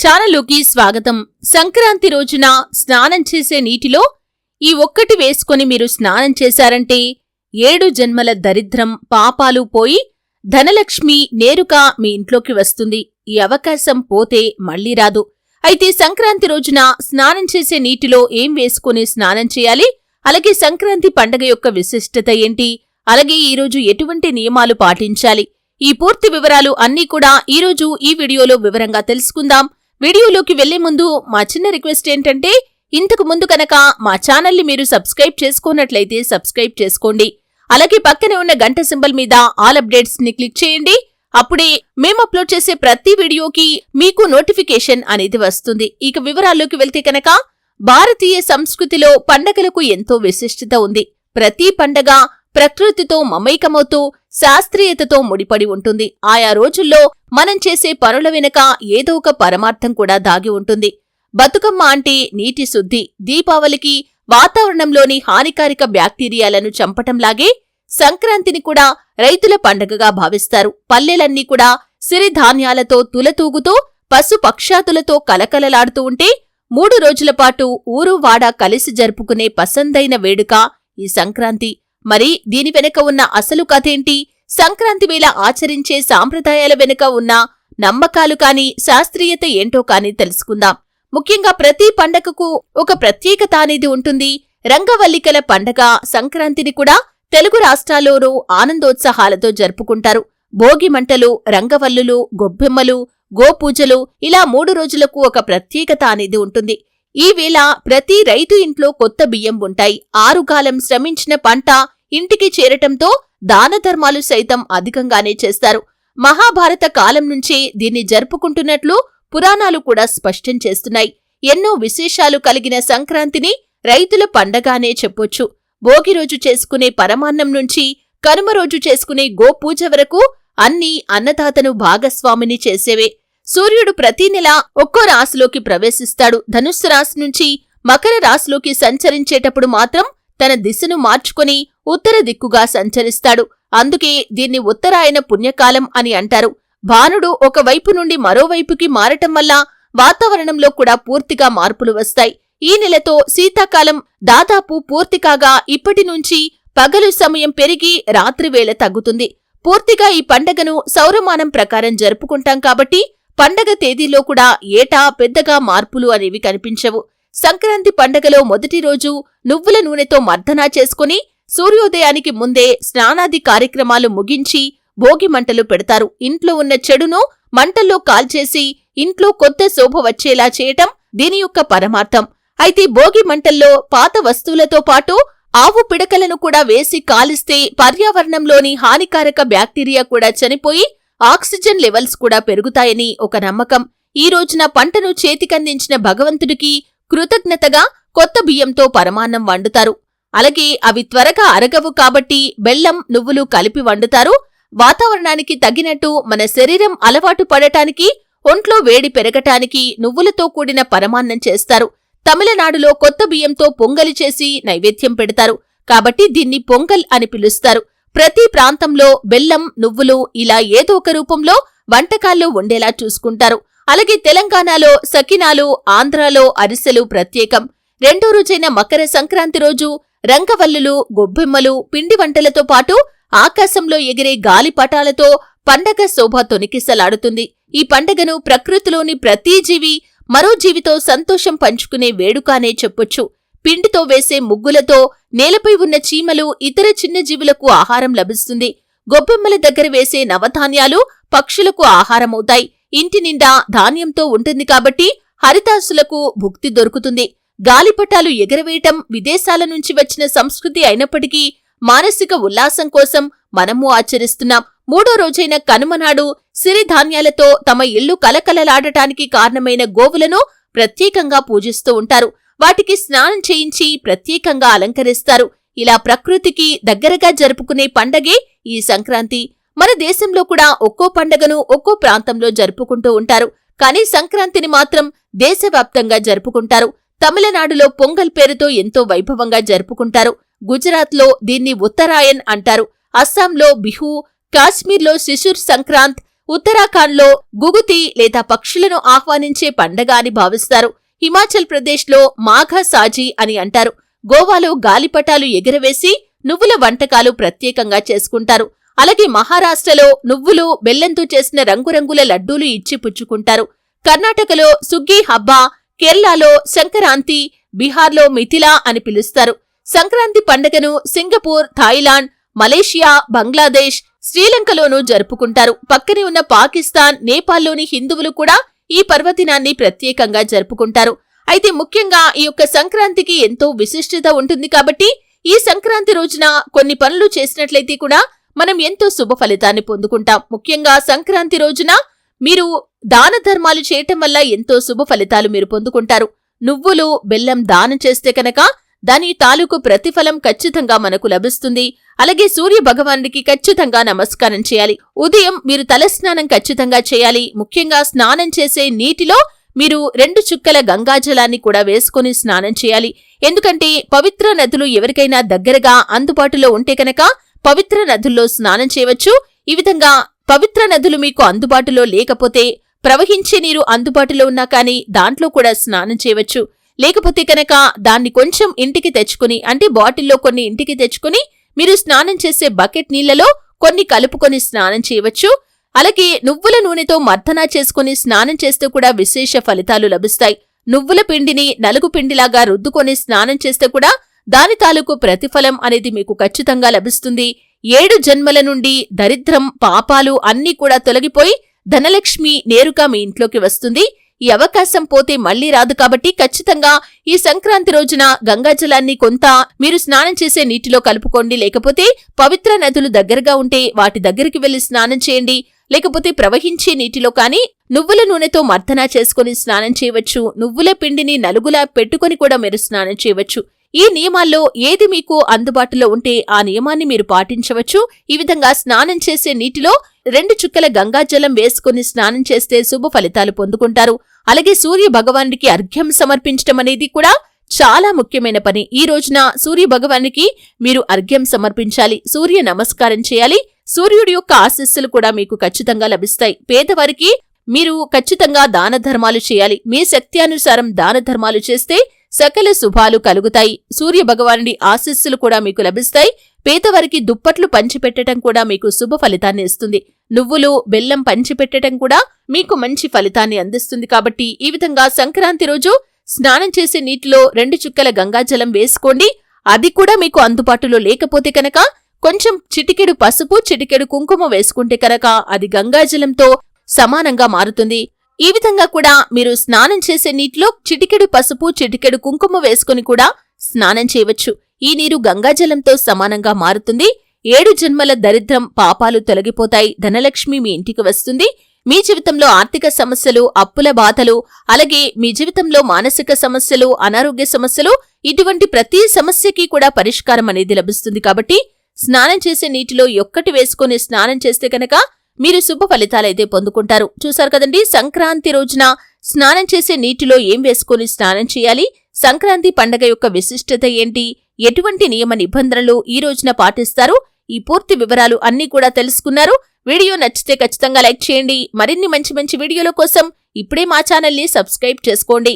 ఛానల్లోకి స్వాగతం. సంక్రాంతి రోజున స్నానం చేసే నీటిలో ఈ ఒక్కటి వేసుకొని మీరు స్నానం చేశారంటే ఏడు జన్మల దరిద్రం పాపాలు పోయి ధనలక్ష్మి నేరుగా మీ ఇంట్లోకి వస్తుంది. ఈ అవకాశం పోతే మళ్ళీ రాదు. అయితే సంక్రాంతి రోజున స్నానం చేసే నీటిలో ఏం వేసుకుని స్నానం చేయాలి? అలాగే సంక్రాంతి పండగ యొక్క విశిష్టత ఏంటి? అలాగే ఈరోజు ఎటువంటి నియమాలు పాటించాలి? ఈ పూర్తి వివరాలు అన్నీ కూడా ఈరోజు ఈ వీడియోలో వివరంగా తెలుసుకుందాం. వీడియోలోకి వెళ్ళే ముందు మా చిన్న రిక్వెస్ట్ ఏంటంటే ఇంతకు ముందు కనుక మా ఛానల్ని మీరు సబ్స్క్రైబ్ చేసుకున్నట్లయితే సబ్స్క్రైబ్ చేసుకోండి. అలాగే పక్కనే ఉన్న గంట సింబల్ మీద ఆల్ అప్డేట్స్ని క్లిక్ చేయండి. అప్పుడే మేము అప్లోడ్ చేసే ప్రతి వీడియోకి మీకు నోటిఫికేషన్ అనేది వస్తుంది. ఇక వివరాల్లోకి వెళ్తే కనుక భారతీయ సంస్కృతిలో పండగలకు ఎంతో విశిష్టత ఉంది. ప్రతి పండగ ప్రకృతితో మమైకమవుతూ శాస్త్రీయతతో ముడిపడి ఉంటుంది. ఆయా రోజుల్లో మనం చేసే పనుల వెనుక ఏదో ఒక పరమార్థం కూడా దాగి ఉంటుంది. బతుకమ్మ అంటే నీటి శుద్ధి దీపావళికి వాతావరణంలోని హానికారక బ్యాక్టీరియాలను చంపటంలాగే సంక్రాంతిని కూడా రైతుల పండగగా భావిస్తారు. పల్లెలన్నీ కూడా సిరిధాన్యాలతో తులతూగుతూ పశు పక్షాతులతో కలకలలాడుతూ ఉంటే మూడు రోజుల పాటు ఊరు వాడ కలిసి జరుపుకునే పసందైన వేడుక ఈ సంక్రాంతి. మరి దీని వెనుక ఉన్న అసలు కథేంటి? సంక్రాంతి వేళ ఆచరించే సాంప్రదాయాల వెనుక ఉన్న నమ్మకాలు కాని శాస్త్రీయత ఏంటో కాని తెలుసుకుందాం. ముఖ్యంగా ప్రతి పండగకు ఒక ప్రత్యేకత అనేది ఉంటుంది. రంగవల్లికల పండగ సంక్రాంతిని కూడా తెలుగు రాష్ట్రాల్లోనూ ఆనందోత్సాహాలతో జరుపుకుంటారు. భోగి మంటలు రంగవల్లులు గొబ్బెమ్మలు గోపూజలు ఇలా మూడు రోజులకు ఒక ప్రత్యేకత అనేది ఉంటుంది. ఈ వేళ ప్రతి రైతు ఇంట్లో కొత్త బియ్యం ఉంటాయి. ఆరుగాలం శ్రమించిన పంట ఇంటికి చేరటంతో దానధర్మాలు సైతం అధికంగానే చేస్తారు. మహాభారత కాలం నుంచే దీన్ని జరుపుకుంటున్నట్లు పురాణాలు కూడా స్పష్టం చేస్తున్నాయి. ఎన్నో విశేషాలు కలిగిన సంక్రాంతిని రైతుల పండగానే చెప్పొచ్చు. భోగి రోజు చేసుకునే పరమాన్నం నుంచి కనుమ రోజు చేసుకునే గోపూజ వరకు అన్నీ అన్నదాతను భాగస్వామిని చేసేవే. సూర్యుడు ప్రతి నెల ఒక్కో రాశిలోకి ప్రవేశిస్తాడు. ధనుస్సు రాశి నుంచి మకర రాశిలోకి సంచరించేటప్పుడు మాత్రం తన దిశను మార్చుకుని ఉత్తర దిక్కుగా సంచరిస్తాడు. అందుకే దీన్ని ఉత్తరాయణ పుణ్యకాలం అని అంటారు. భానుడు ఒకవైపు నుండి మరోవైపుకి మారటం వల్ల వాతావరణంలో కూడా పూర్తిగా మార్పులు వస్తాయి. ఈ నెలతో శీతాకాలం దాదాపు పూర్తి కాగా ఇప్పటి నుంచి పగలు సమయం పెరిగి రాత్రివేళ తగ్గుతుంది. పూర్తిగా ఈ పండగను సౌరమానం ప్రకారం జరుపుకుంటాం కాబట్టి పండగ తేదీలో కూడా ఏటా పెద్దగా మార్పులు అనేవి కనిపించవు. సంక్రాంతి పండగలో మొదటి రోజు నువ్వుల నూనెతో మర్దనా చేసుకుని సూర్యోదయానికి ముందే స్నానాది కార్యక్రమాలు ముగించి భోగి మంటలు పెడతారు. ఇంట్లో ఉన్న చెడును మంటల్లో కాల్చేసి ఇంట్లో కొత్త శోభ వచ్చేలా చేయటం దీని యొక్క పరమార్థం. అయితే భోగి మంటల్లో పాత వస్తువులతో పాటు ఆవు పిడకలను కూడా వేసి కాలిస్తే పర్యావరణంలోని హానికారక బ్యాక్టీరియా కూడా చనిపోయి ఆక్సిజన్ లెవెల్స్ కూడా పెరుగుతాయని ఒక నమ్మకం. ఈ రోజున పంటను చేతికందించిన భగవంతుడికి కృతజ్ఞతగా కొత్త బియ్యంతో పరమాన్నం వండుతారు. అలాగే అవి త్వరగా అరగవు కాబట్టి బెల్లం నువ్వులు కలిపి వండుతారు. వాతావరణానికి తగినట్టు మన శరీరం అలవాటు పడటానికి ఒంట్లో వేడి పెరగటానికి నువ్వులతో కూడిన పరమాన్నం చేస్తారు. తమిళనాడులో కొత్త బియ్యంతో పొంగలి చేసి నైవేద్యం పెడతారు. కాబట్టి దీన్ని పొంగల్ అని పిలుస్తారు. ప్రతి ప్రాంతంలో బెల్లం నువ్వులు ఇలా ఏదో ఒక రూపంలో వంటకాల్లో ఉండేలా చూసుకుంటారు. అలాగే తెలంగాణలో సకినాలు ఆంధ్రాలో అరిసెలు ప్రత్యేకం. రెండో రోజైన మకర సంక్రాంతి రోజు రంగవల్లులు గొబ్బెమ్మలు పిండి వంటలతో పాటు ఆకాశంలో ఎగిరే గాలిపటాలతో పండగ శోభ తొనికిసలాడుతుంది. ఈ పండగను ప్రకృతిలోని ప్రతి జీవి మరో జీవితో సంతోషం పంచుకునే వేడుకానే చెప్పొచ్చు. పిండితో వేసే ముగ్గులతో నేలపై ఉన్న చీమలు ఇతర చిన్న జీవులకు ఆహారం లభిస్తుంది. గొబ్బెమ్మల దగ్గర వేసే నవధాన్యాలు పక్షులకు ఆహారమవుతాయి. ఇంటి నిండా ధాన్యంతో ఉంటుంది కాబట్టి హరితాసులకు భుక్తి దొరుకుతుంది. గాలిపటాలు ఎగరవేయటం విదేశాల నుంచి వచ్చిన సంస్కృతి అయినప్పటికీ మానసిక ఉల్లాసం కోసం మనము ఆచరిస్తున్నాం మూడో రోజైన కనుమనాడు సిరిధాన్యాలతో తమ ఇల్లు కలకలలాడటానికి కారణమైన గోవులను ప్రత్యేకంగా పూజిస్తూ ఉంటారు. వాటికి స్నానం చేయించి ప్రత్యేకంగా అలంకరిస్తారు. ఇలా ప్రకృతికి దగ్గరగా జరుపుకునే పండగే ఈ సంక్రాంతి. మన దేశంలో కూడా ఒక్కో పండగను ఒక్కో ప్రాంతంలో జరుపుకుంటూ ఉంటారు. కానీ సంక్రాంతిని మాత్రం దేశవ్యాప్తంగా జరుపుకుంటారు. తమిళనాడులో పొంగల్ పేరుతో ఎంతో వైభవంగా జరుపుకుంటారు. గుజరాత్లో దీన్ని ఉత్తరాయణ్ అంటారు. అస్సాంలో బిహు కాశ్మీర్లో శిశుర్ సంక్రాంత్ ఉత్తరాఖండ్లో గుగుతి లేదా పక్షులను ఆహ్వానించే పండగ అని భావిస్తారు. హిమాచల్ ప్రదేశ్లో మాఘ సాజీ అని అంటారు. గోవాలో గాలిపటాలు ఎగురవేసి నువ్వుల వంటకాలు ప్రత్యేకంగా చేసుకుంటారు. అలాగే మహారాష్ట్రలో నువ్వులు బెల్లంతో చేసిన రంగురంగుల లడ్డూలు ఇచ్చి పుచ్చుకుంటారు. కర్ణాటకలో సుగ్గి హబ్బా కేరళలో సంక్రాంతి బీహార్లో మిథిలా అని పిలుస్తారు. సంక్రాంతి పండుగను సింగపూర్ థాయిలాండ్ మలేషియా బంగ్లాదేశ్ శ్రీలంకలోనూ జరుపుకుంటారు. పక్కనే ఉన్న పాకిస్తాన్ నేపాల్లోని హిందువులు కూడా ఈ పర్వదినాన్ని ప్రత్యేకంగా జరుపుకుంటారు. అయితే ముఖ్యంగా ఈ యొక్క సంక్రాంతికి ఎంతో విశిష్టత ఉంటుంది కాబట్టి ఈ సంక్రాంతి రోజున కొన్ని పనులు చేసినట్లయితే కూడా మనం ఎంతో శుభ ఫలితాన్ని పొందుకుంటాం. ముఖ్యంగా సంక్రాంతి రోజున మీరు దాన ధర్మాలు చేయటం వల్ల ఎంతో శుభ ఫలితాలు మీరు పొందుకుంటారు. నువ్వులు బెల్లం దానం చేస్తే కనుక దాని తాలూకు ప్రతిఫలం ఖచ్చితంగా మనకు లభిస్తుంది. అలాగే సూర్య భగవానుడికి ఖచ్చితంగా నమస్కారం చేయాలి. ఉదయం మీరు తలస్నానం ఖచ్చితంగా చేయాలి. ముఖ్యంగా స్నానం చేసే నీటిలో మీరు రెండు చుక్కల గంగాజలాన్ని కూడా వేసుకుని స్నానం చేయాలి. ఎందుకంటే పవిత్ర నదులు ఎవరికైనా దగ్గరగా అందుబాటులో ఉంటే కనుక పవిత్ర నదుల్లో స్నానం చేయవచ్చు. ఈ విధంగా పవిత్ర నదులు మీకు అందుబాటులో లేకపోతే ప్రవహించే నీరు అందుబాటులో ఉన్నా కానీ దాంట్లో కూడా స్నానం చేయవచ్చు. లేకపోతే కనుక దాన్ని కొంచెం ఇంటికి తెచ్చుకుని అంటే బాటిల్లో కొన్ని ఇంటికి తెచ్చుకుని మీరు స్నానం చేసే బకెట్ నీళ్ళలో కొన్ని కలుపుకొని స్నానం చేయవచ్చు. అలాగే నువ్వుల నూనెతో మర్దనా చేసుకుని స్నానం చేస్తే కూడా విశేష ఫలితాలు లభిస్తాయి. నువ్వుల పిండిని నలుగు పిండిలాగా రుద్దుకొని స్నానం చేస్తే కూడా దాని తాలూకు ప్రతిఫలం అనేది మీకు ఖచ్చితంగా లభిస్తుంది. ఏడు జన్మల నుండి దరిద్రం పాపాలు అన్నీ కూడా తొలగిపోయి ధనలక్ష్మి నేరుగా మీ ఇంట్లోకి వస్తుంది. ఈ అవకాశం పోతే మళ్ళీ రాదు కాబట్టి ఖచ్చితంగా ఈ సంక్రాంతి రోజున గంగాజలాన్ని కొంత మీరు స్నానం చేసే నీటిలో కలుపుకోండి. లేకపోతే పవిత్ర నదులు దగ్గరగా ఉంటే వాటి దగ్గరికి వెళ్ళి స్నానం చేయండి. లేకపోతే ప్రవహించే నీటిలో కానీ నువ్వుల నూనెతో మర్దనా చేసుకుని స్నానం చేయవచ్చు. నువ్వుల పిండిని నలుగులా పెట్టుకుని కూడా మీరు స్నానం చేయవచ్చు. ఈ నియమాల్లో ఏది మీకు అందుబాటులో ఉంటే ఆ నియమాన్ని మీరు పాటించవచ్చు. ఈ విధంగా స్నానం చేసే నీటిలో రెండు చుక్కల గంగాజలం వేసుకుని స్నానం చేస్తే శుభ ఫలితాలు పొందుకుంటారు. అలాగే సూర్య భగవానుడికి అర్ఘ్యం సమర్పించడం అనేది కూడా చాలా ముఖ్యమైన పని. ఈ రోజున సూర్య భగవానికి మీరు అర్ఘ్యం సమర్పించాలి సూర్య నమస్కారం చేయాలి. సూర్యుడి యొక్క ఆశస్సులు కూడా మీకు ఖచ్చితంగా లభిస్తాయి. పేదవారికి మీరు ఖచ్చితంగా దాన ధర్మాలు చేయాలి. మీ శక్తి అనుసారం దాన ధర్మాలు చేస్తే సకల శుభాలు కలుగుతాయి. సూర్య భగవానుడి ఆశస్సులు కూడా మీకు లభిస్తాయి. పేదవారికి దుప్పట్లు పంచిపెట్టడం కూడా మీకు శుభ ఫలితాన్ని ఇస్తుంది. నువ్వులు బెల్లం పంచిపెట్టడం కూడా మీకు మంచి ఫలితాన్ని అందిస్తుంది. కాబట్టి ఈ విధంగా సంక్రాంతి రోజు స్నానం చేసే నీటిలో రెండు చుక్కల గంగాజలం వేసుకోండి. అది కూడా మీకు అందుబాటులో లేకపోతే కనుక కొంచెం చిటికెడు పసుపు చిటికెడు కుంకుమ వేసుకుంటే కనుక అది గంగాజలంతో సమానంగా మారుతుంది. ఈ విధంగా కూడా మీరు స్నానం చేసే నీటిలో చిటికెడు పసుపు చిటికెడు కుంకుమ వేసుకుని కూడా స్నానం చేయవచ్చు. ఈ నీరు గంగాజలంతో సమానంగా మారుతుంది. ఏడు జన్మల దరిద్రం పాపాలు తొలగిపోతాయి. ధనలక్ష్మి మీ ఇంటికి వస్తుంది. మీ జీవితంలో ఆర్థిక సమస్యలు అప్పుల బాధలు అలాగే మీ జీవితంలో మానసిక సమస్యలు అనారోగ్య సమస్యలు ఇటువంటి ప్రతి సమస్యకి కూడా పరిష్కారం అనేది లభిస్తుంది. కాబట్టి స్నానం చేసే నీటిలో ఒక్కటి వేసుకుని స్నానం చేస్తే కనుక మీరు శుభ ఫలితాలైతే పొందుకుంటారు. చూసారు కదండి సంక్రాంతి రోజున స్నానం చేసే నీటిలో ఏం వేసుకుని స్నానం చేయాలి? సంక్రాంతి పండగ యొక్క విశిష్టత ఏంటి? ఎటువంటి నియమ నిబంధనలు ఈ రోజున పాటిస్తారు? ఈ పూర్తి వివరాలు అన్నీ కూడా తెలుసుకున్నారు. వీడియో నచ్చితే ఖచ్చితంగా లైక్ చేయండి. మరిన్ని మంచి మంచి వీడియోల కోసం ఇప్పుడే మా ఛానల్ని సబ్స్క్రైబ్ చేసుకోండి.